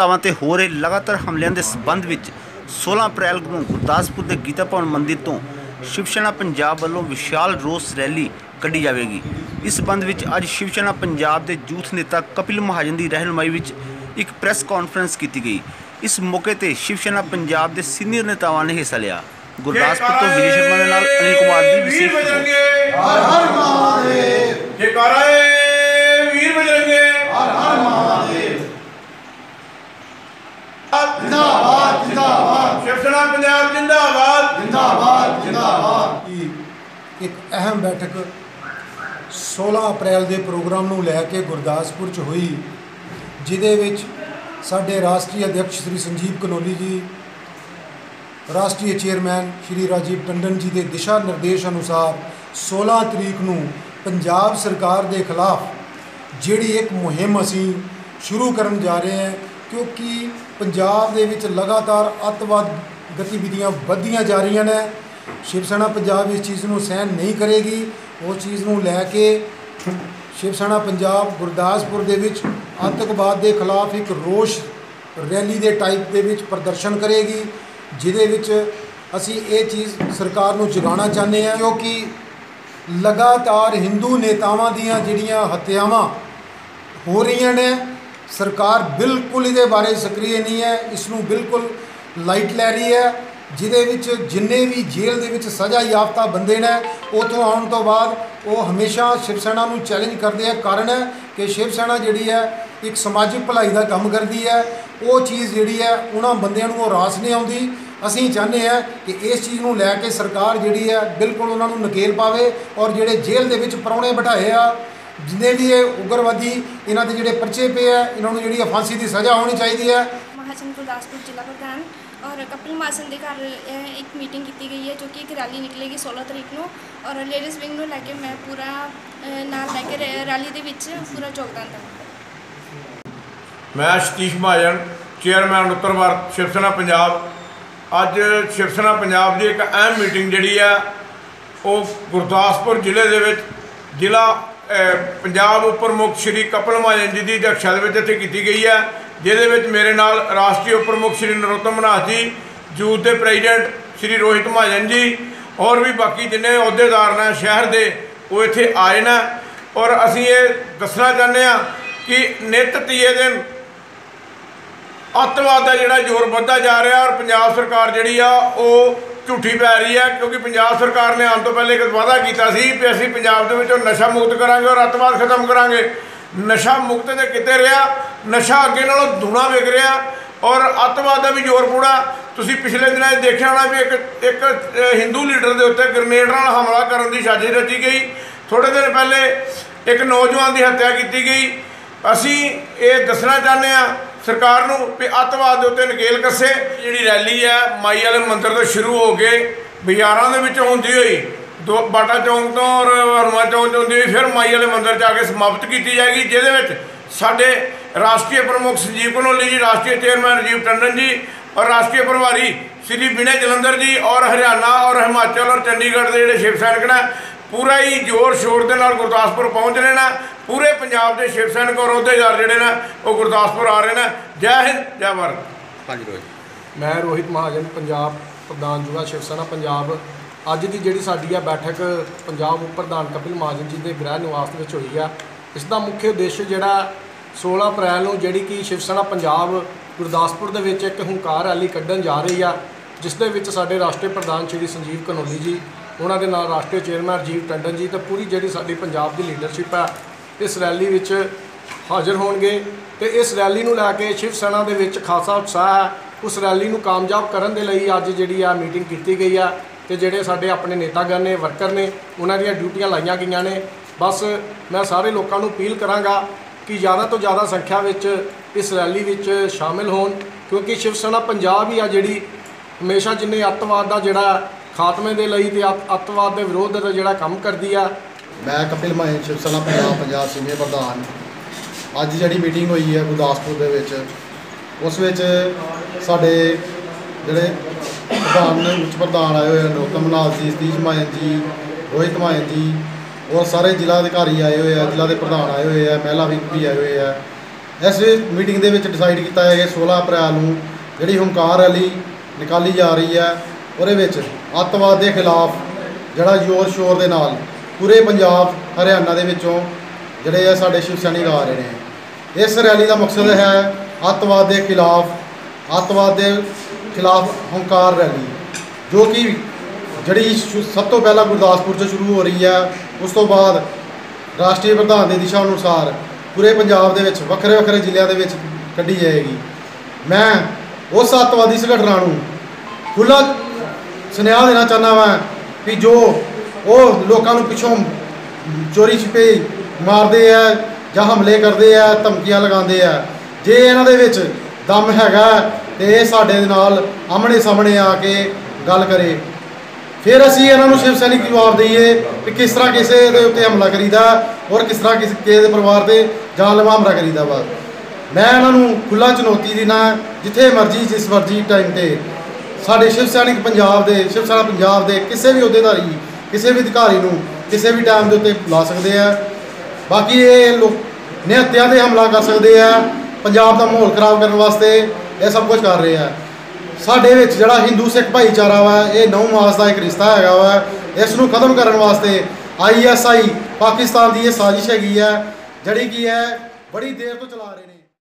ਨੇਤਾਵਾਂ ਤੇ ਹੋ ਰਹੇ ਲਗਾਤਾਰ ਹਮਲਿਆਂ ਦੇ ਸਬੰਧ ਵਿੱਚ 16 ਅਪ੍ਰੈਲ ਨੂੰ ਗੁਰਦਾਸਪੁਰ ਦੇ ਗੀਤਾ ਭਵਨ ਮੰਦਿਰ ਤੋਂ ਸ਼ਿਵ ਸੈਨਾ ਪੰਜਾਬ ਵੱਲੋਂ ਵਿਸ਼ਾਲ ਰੋਸ ਰੈਲੀ ਕੱਢੀ ਜਾਵੇਗੀ। ਇਸ ਸਬੰਧ ਵਿੱਚ ਅੱਜ ਸ਼ਿਵ ਸੈਨਾ ਪੰਜਾਬ ਦੇ ਯੂਥ ਨੇਤਾ ਕਪਿਲ ਮਹਾਜਨ ਦੀ ਰਹਿਨੁਮਾਈ ਵਿੱਚ ਇੱਕ ਪ੍ਰੈਸ ਕਾਨਫਰੰਸ ਕੀਤੀ ਗਈ। ਇਸ ਮੌਕੇ ਤੇ ਸ਼ਿਵ ਸੈਨਾ ਪੰਜਾਬ ਦੇ ਸੀਨੀਅਰ ਨੇਤਾਵਾਂ ਨੇ ਹਿੱਸਾ ਲਿਆ। ਗੁਰਦਾਸਪੁਰ ਤੋਂ ਵਿਜੇ ਸ਼ਰਮਾ ਦੇ ਨਾਲ ਅਨਿਲ ਕੁਮਾਰ ਦੀ ਵਿਸ਼ੇਸ਼ ਰਿਪੋਰਟ। ਹਰ ਹਰ ਮਹਾਦੇਵ। ਜੈਕਾਰਾ ਏ ਵੀਰ ਬਜਰੰਗੇ ਹਰ ਹਰ ਮਹਾਦੇਵ ਜਿੰਦਾਬਾਦ ਜਿੰਦਾਬਾਦ। ਸ਼ਿਵ ਸੈਨਾ ਪੰਜਾਬ ਜਿੰਦਾਬਾਦ। ਜਿੰਦਾਬਾਦ ਜਿੰਦਾਬਾਦ। ਕਿ ਇੱਕ ਅਹਿਮ ਬੈਠਕ 16 ਅਪ੍ਰੈਲ ਦੇ ਪ੍ਰੋਗਰਾਮ ਨੂੰ ਲੈ ਕੇ ਗੁਰਦਾਸਪੁਰ 'ਚ ਹੋਈ ਜਿਹਦੇ ਵਿੱਚ ਸਾਡੇ ਰਾਸ਼ਟਰੀ ਅਧਿਕਸ਼ ਸ੍ਰੀ ਸੰਜੀਵ ਕਨੋਲੀ ਜੀ ਰਾਸ਼ਟਰੀ ਚੇਅਰਮੈਨ ਸ਼੍ਰੀ ਰਾਜੀਵ ਟੰਡਨ ਜੀ ਦੇ ਦਿਸ਼ਾ ਨਿਰਦੇਸ਼ ਅਨੁਸਾਰ 16 ਤਰੀਕ ਨੂੰ ਪੰਜਾਬ ਸਰਕਾਰ ਦੇ ਖਿਲਾਫ ਜਿਹੜੀ ਇੱਕ ਮੁਹਿੰਮ ਅਸੀਂ ਸ਼ੁਰੂ ਕਰਨ ਜਾ ਰਹੇ ਹਾਂ ਕਿਉਂਕਿ ਪੰਜਾਬ ਦੇ ਵਿੱਚ ਲਗਾਤਾਰ ਅੱਤਵਾਦ ਗਤੀਵਿਧੀਆਂ ਵੱਧਦੀਆਂ ਜਾ ਰਹੀਆਂ ਨੇ। ਸ਼ਿਵ ਸੈਨਾ ਪੰਜਾਬ ਇਸ ਚੀਜ਼ ਨੂੰ ਸਹਿਣ ਨਹੀਂ ਕਰੇਗੀ। ਉਸ ਚੀਜ਼ ਨੂੰ ਲੈ ਕੇ ਸ਼ਿਵ ਸੈਨਾ ਪੰਜਾਬ ਗੁਰਦਾਸਪੁਰ ਦੇ ਵਿੱਚ ਆਤੰਕਵਾਦ ਦੇ ਖਿਲਾਫ ਇੱਕ ਰੋਸ਼ ਰੈਲੀ ਦੇ ਟਾਈਪ ਦੇ ਵਿੱਚ ਪ੍ਰਦਰਸ਼ਨ ਕਰੇਗੀ, ਜਿਹਦੇ ਵਿੱਚ ਅਸੀਂ ਇਹ ਚੀਜ਼ ਸਰਕਾਰ ਨੂੰ ਜਗਾਉਣਾ ਚਾਹੁੰਦੇ ਹਾਂ। ਕਿਉਂਕਿ ਲਗਾਤਾਰ ਹਿੰਦੂ ਨੇਤਾਵਾਂ ਦੀਆਂ ਜਿਹੜੀਆਂ ਹੱਤਿਆਵਾਂ ਹੋ ਰਹੀਆਂ ਨੇ ਸਰਕਾਰ ਬਿਲਕੁਲ ਇਹਦੇ ਬਾਰੇ ਸਕਰੀਏ ਨਹੀਂ ਹੈ ਇਸ ਨੂੰ ਬਿਲਕੁਲ ਲਾਈਟ ਲੈ ਰਹੀ ਹੈ, ਜਿਹਦੇ ਵਿੱਚ ਜਿੰਨੇ ਵੀ ਜੇਲ੍ਹ ਦੇ ਵਿੱਚ ਸਜ਼ਾ ਯਾਫਤਾ ਬੰਦੇ ਨੇ, ਉਥੋਂ ਆਉਣ ਤੋਂ ਬਾਅਦ ਉਹ ਹਮੇਸ਼ਾ ਸ਼ਿਵ ਸੈਨਾ ਨੂੰ ਚੈਲੰਜ ਕਰਦੇ ਆ। ਕਾਰਨ ਹੈ ਕਿ ਸ਼ਿਵ ਸੈਨਾ ਜਿਹੜੀ ਹੈ, ਇੱਕ ਸਮਾਜਿਕ ਭਲਾਈ ਦਾ ਕੰਮ ਕਰਦੀ ਹੈ। ਉਹ ਚੀਜ਼ ਜਿਹੜੀ ਹੈ, ਉਹਨਾਂ ਬੰਦਿਆਂ ਨੂੰ ਉਹ ਰਾਸ ਨਹੀਂ ਆਉਂਦੀ। ਅਸੀਂ ਚਾਹੁੰਦੇ ਹਾਂ ਕਿ ਇਸ ਚੀਜ਼ ਨੂੰ ਲੈ ਕੇ ਸਰਕਾਰ ਜਿਹੜੀ ਹੈ, ਬਿਲਕੁਲ ਉਹਨਾਂ ਨੂੰ ਨਕੇਲ ਪਾਵੇ ਔਰ ਜਿਹੜੇ ਜੇਲ੍ਹ ਦੇ ਵਿੱਚ ਪਰੌਣੇ ਬਿਠਾਏ ਆ ਜਿੰਨੇ ਵੀ ਇਹ ਉਗਰਵਾਦੀ ਇਹਨਾਂ ਦੇ ਜਿਹੜੇ ਪਰਚੇ ਪਏ ਆ ਇਹਨਾਂ ਨੂੰ ਜਿਹੜੀ ਫਾਂਸੀ ਦੀ ਸਜ਼ਾ ਹੋਣੀ ਚਾਹੀਦੀ ਹੈ ਮਹਾਜਨ ਗੁਰਦਾਸਪੁਰ ਜ਼ਿਲ੍ਹਾ ਪ੍ਰਧਾਨ ਔਰ ਕਪਿਲ ਮਾਸਨ ਦੇ ਘਰ ਇਹ ਇੱਕ ਮੀਟਿੰਗ ਕੀਤੀ ਗਈ ਹੈ ਜੋ ਕਿ ਇੱਕ ਰੈਲੀ ਨਿਕਲੇਗੀ 16 ਤਰੀਕ ਨੂੰ ਔਰ ਲੇਡੀਜ਼ ਵਿੰਗ ਨੂੰ ਲੈ ਕੇ ਮੈਂ ਪੂਰਾ ਨਾਲ ਲੈ ਕੇ ਰੈ- ਰੈਲੀ ਦੇ ਵਿੱਚ ਪੂਰਾ ਯੋਗਦਾਨ ਦਵਾਂਗਾ। ਮੈਂ ਸਤੀਸ਼ ਮਹਾਜਨ ਚੇਅਰਮੈਨ ਉੱਤਰ ਭਾਰਤ ਸ਼ਿਵ ਸੈਨਾ ਪੰਜਾਬ। ਅੱਜ ਸ਼ਿਵ ਸੈਨਾ ਪੰਜਾਬ ਦੀ ਇੱਕ ਅਹਿਮ ਮੀਟਿੰਗ ਜਿਹੜੀ ਆ ਉਹ ਗੁਰਦਾਸਪੁਰ ਜ਼ਿਲ੍ਹੇ ਦੇ ਵਿੱਚ ਜ਼ਿਲ੍ਹਾ ਪੰਜਾਬ ਉਪ ਪ੍ਰਮੁੱਖ ਸ਼੍ਰੀ ਕਪਲ ਮਹਾਜਨ ਜੀ ਦੀ ਅਧਿਕਸ਼ਤਾ ਦੇ ਵਿੱਚ ਇੱਥੇ ਕੀਤੀ ਗਈ ਹੈ, ਜਿਹਦੇ ਵਿੱਚ ਮੇਰੇ ਨਾਲ ਰਾਸ਼ਟਰੀ ਉਪ ਪ੍ਰਮੁੱਖ ਸ਼੍ਰੀ ਨਰੋਤਮ ਮਨਾਥ ਜੀ ਯੂਥ ਦੇ ਪ੍ਰੈਜ਼ੀਡੈਂਟ ਸ਼੍ਰੀ ਰੋਹਿਤ ਮਹਾਜਨ ਜੀ ਔਰ ਵੀ ਬਾਕੀ ਜਿੰਨੇ ਅਹੁਦੇਦਾਰ ਨੇ ਸ਼ਹਿਰ ਦੇ, ਉਹ ਇੱਥੇ ਆਏ ਨੇ। ਔਰ ਅਸੀਂ ਇਹ ਦੱਸਣਾ ਚਾਹੁੰਦੇ ਆ ਕਿ ਨਿਤ ਤੀਏ ਦਿਨ ਅੱਤਵਾਦ ਦਾ ਜਿਹੜਾ ਜ਼ੋਰ ਵੱਧਦਾ ਜਾ ਰਿਹਾ ਔਰ ਪੰਜਾਬ ਸਰਕਾਰ ਜਿਹੜੀ ਆ, ਉਹ ਝੂਠੀ ਪੈ ਰਹੀ ਹੈ, ਕਿਉਂਕਿ ਪੰਜਾਬ ਸਰਕਾਰ ਨੇ ਆਉਣ ਤੋਂ ਪਹਿਲੇ ਇੱਕ ਵਾਅਦਾ ਕੀਤਾ ਸੀ ਕਿ ਅਸੀਂ ਪੰਜਾਬ ਦੇ ਵਿੱਚੋਂ ਨਸ਼ਾ ਮੁਕਤ ਕਰਾਂਗੇ ਔਰ ਅੱਤਵਾਦ ਖਤਮ ਕਰਾਂਗੇ। ਨਸ਼ਾ ਮੁਕਤ ਦੇ ਕਿਤੇ ਰਿਹਾ? ਨਸ਼ਾ ਅੱਗੇ ਨਾਲੋਂ ਦੁਨਾ ਵਿਕ ਰਿਹਾ ਔਰ ਅੱਤਵਾਦ ਦਾ ਵੀ ਜ਼ੋਰ ਪੂਰਾ। ਤੁਸੀਂ ਪਿਛਲੇ ਦਿਨਾਂ 'ਚ ਦੇਖਿਆ ਹੋਣਾ ਵੀ ਇੱਕ ਇੱਕ ਹਿੰਦੂ ਲੀਡਰ ਦੇ ਉੱਤੇ ਗ੍ਰਨੇਡ ਨਾਲ ਹਮਲਾ ਕਰਨ ਦੀ ਸਾਜ਼ਿਸ਼ ਰਚੀ ਗਈ। ਥੋੜੇ ਦਿਨ ਪਹਿਲੇ ਇੱਕ ਨੌਜਵਾਨ ਦੀ ਹੱਤਿਆ ਕੀਤੀ ਗਈ। ਅਸੀਂ ਇਹ ਦੱਸਣਾ ਚਾਹੁੰਦੇ ਆ ਸਰਕਾਰ ਨੂੰ ਵੀ ਅੱਤਵਾਦ ਦੇ ਉੱਤੇ ਨਕੇਲ ਕੱਸੇ। ਜਿਹੜੀ ਰੈਲੀ ਹੈ, ਮਾਈ ਵਾਲੇ ਮੰਦਿਰ ਤੋਂ ਸ਼ੁਰੂ ਹੋ ਕੇ ਬਾਜ਼ਾਰਾਂ ਦੇ ਵਿੱਚ ਹੁੰਦੀ ਹੋਈ, ਦੋ ਬਾਟਾ ਚੌਂਕ ਤੋਂ ਔਰ ਹਨੂੰਮਾਨ ਚੌਂਕ ਤੋਂ ਹੁੰਦੀ ਹੋਈ, ਫਿਰ ਮਾਈ ਵਾਲੇ ਮੰਦਿਰ ਜਾ ਕੇ ਸਮਾਪਤ ਕੀਤੀ ਜਾਏਗੀ, ਜਿਹਦੇ ਵਿੱਚ ਸਾਡੇ ਰਾਸ਼ਟਰੀ ਪ੍ਰਮੁੱਖ ਸੰਜੀਵ ਕਨੋਲੀ ਜੀ, ਰਾਸ਼ਟਰੀ ਚੇਅਰਮੈਨ ਰਾਜੀਵ ਟੰਡਨ ਜੀ ਔਰ ਰਾਸ਼ਟਰੀ ਪ੍ਰਭਾਰੀ ਸ੍ਰੀ ਵਿਨੇ ਜਲੰਧਰ ਜੀ ਔਰ ਹਰਿਆਣਾ ਔਰ ਹਿਮਾਚਲ ਔਰ ਚੰਡੀਗੜ੍ਹ ਦੇ ਜਿਹੜੇ ਸ਼ਿਵ ਸੈਨਿਕ ਨੇ ਪੂਰਾ ਹੀ ਜ਼ੋਰ ਸ਼ੋਰ ਦੇ ਨਾਲ ਗੁਰਦਾਸਪੁਰ ਪਹੁੰਚ ਰਹੇ ਨੇ। ਪੂਰੇ ਪੰਜਾਬ ਦੇ ਸ਼ਿਵ ਸੈਨਿਕ ਔਰ ਅਹੁਦੇਦਾਰ ਜਿਹੜੇ ਨੇ ਉਹ ਗੁਰਦਾਸਪੁਰ ਆ ਰਹੇ ਨੇ। ਜੈ ਹਿੰਦ ਜੈ ਭਾਰਤ। ਹਾਂਜੀ ਰੋਹਿਤ। ਮੈਂ ਰੋਹਿਤ ਮਹਾਜਨ ਪੰਜਾਬ ਪ੍ਰਧਾਨ ਯੁਵਾ ਸ਼ਿਵ ਸੈਨਾ ਪੰਜਾਬ। ਅੱਜ ਦੀ ਜਿਹੜੀ ਸਾਡੀ ਆ ਬੈਠਕ ਪੰਜਾਬ ਉਪ ਪ੍ਰਧਾਨ ਕਪਿਲ ਮਹਾਜਨ ਜੀ ਦੇ ਗ੍ਰਹਿ ਨਿਵਾਸ ਦੇ ਵਿੱਚ ਹੋਈ ਆ। ਇਸ ਦਾ ਮੁੱਖ ਉਦੇਸ਼ ਜਿਹੜਾ 16 ਅਪ੍ਰੈਲ ਨੂੰ ਜਿਹੜੀ ਕਿ ਸ਼ਿਵ ਸੈਨਾ ਪੰਜਾਬ ਗੁਰਦਾਸਪੁਰ ਦੇ ਵਿੱਚ ਇੱਕ ਹੰਕਾਰ ਰੈਲੀ ਕੱਢਣ ਜਾ ਰਹੀ ਆ ਜਿਸ ਦੇ ਵਿੱਚ ਸਾਡੇ ਰਾਸ਼ਟਰੀ ਪ੍ਰਧਾਨ ਸ਼੍ਰੀ ਸੰਜੀਵ ਕਨੋਲੀ ਜੀ ਉਹਨਾਂ ਦੇ ਨਾਲ ਰਾਸ਼ਟਰੀ ਚੇਅਰਮੈਨ ਰਾਜੀਵ ਟੰਡਨ ਜੀ ਤੇ ਪੂਰੀ ਜਿਹੜੀ ਸਾਡੀ ਪੰਜਾਬ ਦੀ ਲੀਡਰਸ਼ਿਪ ਹੈ, ਇਸ ਰੈਲੀ ਵਿੱਚ ਹਾਜ਼ਰ ਹੋਣਗੇ ਤੇ ਇਸ ਰੈਲੀ ਨੂੰ ਲੈ ਕੇ ਸ਼ਿਵ ਸੈਨਾ ਦੇ ਵਿੱਚ ਖਾਸਾ ਉਤਸ਼ਾਹ ਹੈ। ਉਸ ਰੈਲੀ ਨੂੰ ਕਾਮਯਾਬ ਕਰਨ ਦੇ ਲਈ ਅੱਜ ਜਿਹੜੀ ਆ ਮੀਟਿੰਗ ਕੀਤੀ ਗਈ ਆ ਤੇ ਜਿਹੜੇ ਸਾਡੇ ਆਪਣੇ ਨੇਤਾਗਣ ਨੇ ਵਰਕਰ ਨੇ, ਉਹਨਾਂ ਦੀਆਂ ਡਿਊਟੀਆਂ ਲਾਈਆਂ ਗਈਆਂ ਨੇ। ਬਸ ਮੈਂ ਸਾਰੇ ਲੋਕਾਂ ਨੂੰ ਅਪੀਲ ਕਰਾਂਗਾ ਕਿ ਜ਼ਿਆਦਾ ਤੋਂ ਜ਼ਿਆਦਾ ਸੰਖਿਆ ਵਿੱਚ ਇਸ ਰੈਲੀ ਵਿੱਚ ਸ਼ਾਮਿਲ ਹੋਣ, ਕਿਉਂਕਿ ਸ਼ਿਵ ਸੈਨਾ ਪੰਜਾਬ ਹੀ ਆ ਜਿਹੜੀ ਹਮੇਸ਼ਾ ਜਿੰਨੇ ਅੱਤਵਾਦ ਦਾ ਜਿਹੜਾ ਖਾਤਮੇ ਦੇ ਲਈ ਤੇ ਅੱਤ- ਅੱਤਵਾਦ ਦੇ ਵਿਰੋਧ ਦਾ ਜਿਹੜਾ ਕੰਮ ਕਰਦੀ ਆ। ਮੈਂ ਕਪਿਲ ਮਾਹਨ ਸ਼ਿਵ ਸੈਨਾ ਪੰਜਾਬ ਪੰਜਾਬ ਸੀਨੀਅਰ ਪ੍ਰਧਾਨ। ਅੱਜ ਜਿਹੜੀ ਮੀਟਿੰਗ ਹੋਈ ਹੈ ਗੁਰਦਾਸਪੁਰ ਦੇ ਵਿੱਚ, ਉਸ ਵਿੱਚ ਸਾਡੇ ਜਿਹੜੇ ਪ੍ਰਧਾਨ ਉੱਚ ਪ੍ਰਧਾਨ ਆਏ ਹੋਏ ਹਨ ਨੋਤਮ ਨਾਲ ਜੀ, ਸਤੀਸ਼ ਮਾਹਨ ਜੀ, ਰੋਹਿਤ ਮਾਹਨ ਜੀ, ਔਰ ਸਾਰੇ ਜ਼ਿਲ੍ਹਾ ਅਧਿਕਾਰੀ ਆਏ ਹੋਏ ਆ, ਜ਼ਿਲ੍ਹਾ ਦੇ ਪ੍ਰਧਾਨ ਆਏ ਹੋਏ ਆ, ਮਹਿਲਾ ਵਿੰਗ ਵੀ ਆਏ ਹੋਏ ਆ। ਇਸ ਮੀਟਿੰਗ ਦੇ ਵਿੱਚ ਡਿਸਾਈਡ ਕੀਤਾ ਹੈ ਕਿ 16 ਅਪ੍ਰੈਲ ਨੂੰ ਜਿਹੜੀ ਹੰਕਾਰ ਰੈਲੀ ਨਿਕਾਲੀ ਜਾ ਰਹੀ ਹੈ ਉਹਦੇ ਵਿੱਚ ਅੱਤਵਾਦ ਦੇ ਖਿਲਾਫ ਜਿਹੜਾ ਜ਼ੋਰ ਸ਼ੋਰ ਦੇ ਨਾਲ ਪੂਰੇ ਪੰਜਾਬ ਹਰਿਆਣਾ ਦੇ ਵਿੱਚੋਂ ਜਿਹੜੇ ਆ ਸਾਡੇ ਸ਼ਿਵ ਸੈਨਿਕ ਆ ਰਹੇ ਨੇ। ਇਸ ਰੈਲੀ ਦਾ ਮਕਸਦ ਹੈ ਅੱਤਵਾਦ ਦੇ ਖਿਲਾਫ, ਅੱਤਵਾਦ ਦੇ ਖਿਲਾਫ ਹੰਕਾਰ ਰੈਲੀ, ਜੋ ਕਿ ਜਿਹੜੀ ਸਭ ਤੋਂ ਪਹਿਲਾਂ ਗੁਰਦਾਸਪੁਰ ਤੋਂ ਸ਼ੁਰੂ ਹੋ ਰਹੀ ਹੈ, ਉਸ ਤੋਂ ਬਾਅਦ ਰਾਸ਼ਟਰੀ ਪ੍ਰਧਾਨ ਦੀ ਦਿਸ਼ਾ ਅਨੁਸਾਰ ਪੂਰੇ ਪੰਜਾਬ ਦੇ ਵਿੱਚ, ਵੱਖਰੇ ਵੱਖਰੇ ਜ਼ਿਲ੍ਹਿਆਂ ਦੇ ਵਿੱਚ ਕੱਢੀ ਜਾਏਗੀ। ਮੈਂ ਉਸ ਅੱਤਵਾਦੀ ਸੰਗਠਨਾਂ ਨੂੰ ਖੁੱਲ੍ਹਾ ਸੁਨੇਹਾ ਦੇਣਾ ਚਾਹੁੰਦਾ ਵਾਂ ਵੀ ਜੋ ਉਹ ਲੋਕਾਂ ਨੂੰ ਪਿੱਛੋਂ ਚੋਰੀ ਛਿਪੇ ਮਾਰਦੇ ਆ ਜਾਂ ਹਮਲੇ ਕਰਦੇ ਆ, ਧਮਕੀਆਂ ਲਗਾਉਂਦੇ ਆ, ਜੇ ਇਹਨਾਂ ਦੇ ਵਿੱਚ ਦਮ ਹੈਗਾ ਤੇ ਇਹ ਸਾਡੇ ਦੇ ਨਾਲ ਆਮਣੇ ਸਾਹਮਣੇ ਆ ਕੇ ਗੱਲ ਕਰੇ। ਫਿਰ ਅਸੀਂ ਇਹਨਾਂ ਨੂੰ ਸ਼ਿਵ ਸੈਨਿਕ ਜਵਾਬ ਦਈਏ ਕਿ ਕਿਸ ਤਰ੍ਹਾਂ ਕਿਸੇ ਦੇ ਉੱਤੇ ਹਮਲਾ ਕਰੀਦਾ ਔਰ ਕਿਸ ਤਰ੍ਹਾਂ ਕਿਸੇ ਕਿਸੇ ਦੇ ਪਰਿਵਾਰ ਤੇ ਜਾਨਲੇਵਾ ਹਮਲਾ ਕਰੀਦਾ ਵਾ। ਮੈਂ ਇਹਨਾਂ ਨੂੰ ਖੁੱਲਾ ਚੁਣੌਤੀ ਦੇਣਾ ਜਿੱਥੇ ਮਰਜ਼ੀ, ਜਿਸ ਮਰਜ਼ੀ ਟਾਈਮ ਤੇ ਸਾਡੇ ਸ਼ਿਵ ਸੈਨਿਕ ਪੰਜਾਬ ਦੇ, ਸ਼ਿਵ ਸੈਨਾ ਪੰਜਾਬ ਦੇ ਕਿਸੇ ਵੀ ਅਹੁਦੇਦਾਰੀ, ਕਿਸੇ ਵੀ ਅਧਿਕਾਰੀ ਨੂੰ ਕਿਸੇ ਵੀ ਟਾਈਮ ਦੇ ਉੱਤੇ ਲਾ ਸਕਦੇ ਆ। ਬਾਕੀ ਇਹ ਲੋਕ ਨਿਹੱਤਿਆਂ ਤੇ ਹਮਲਾ ਕਰ ਸਕਦੇ ਆ, ਪੰਜਾਬ ਦਾ ਮਾਹੌਲ ਖਰਾਬ ਕਰਨ ਵਾਸਤੇ ਇਹ ਸਭ ਕੁਝ ਕਰ ਰਹੇ ਆ। ਸਾਡੇ ਵਿੱਚ ਜਿਹੜਾ ਹਿੰਦੂ ਸਿੱਖ ਭਾਈਚਾਰਾ ਵਾ, ਇਹ ਨੌ ਮਾਸ ਦਾ ਇੱਕ ਰਿਸ਼ਤਾ ਹੈਗਾ ਵਾ, ਇਸ ਨੂੰ ਖਤਮ ਕਰਨ ਵਾਸਤੇ ਆਈਐਸਆਈ ਪਾਕਿਸਤਾਨ ਦੀ ਇਹ ਸਾਜ਼ਿਸ਼ ਹੈਗੀ ਹੈ ਜਿਹੜੀ ਕੀ ਹੈ, ਬੜੀ ਦੇਰ ਤੋਂ ਚਲਾ ਰਹੇ ਨੇ।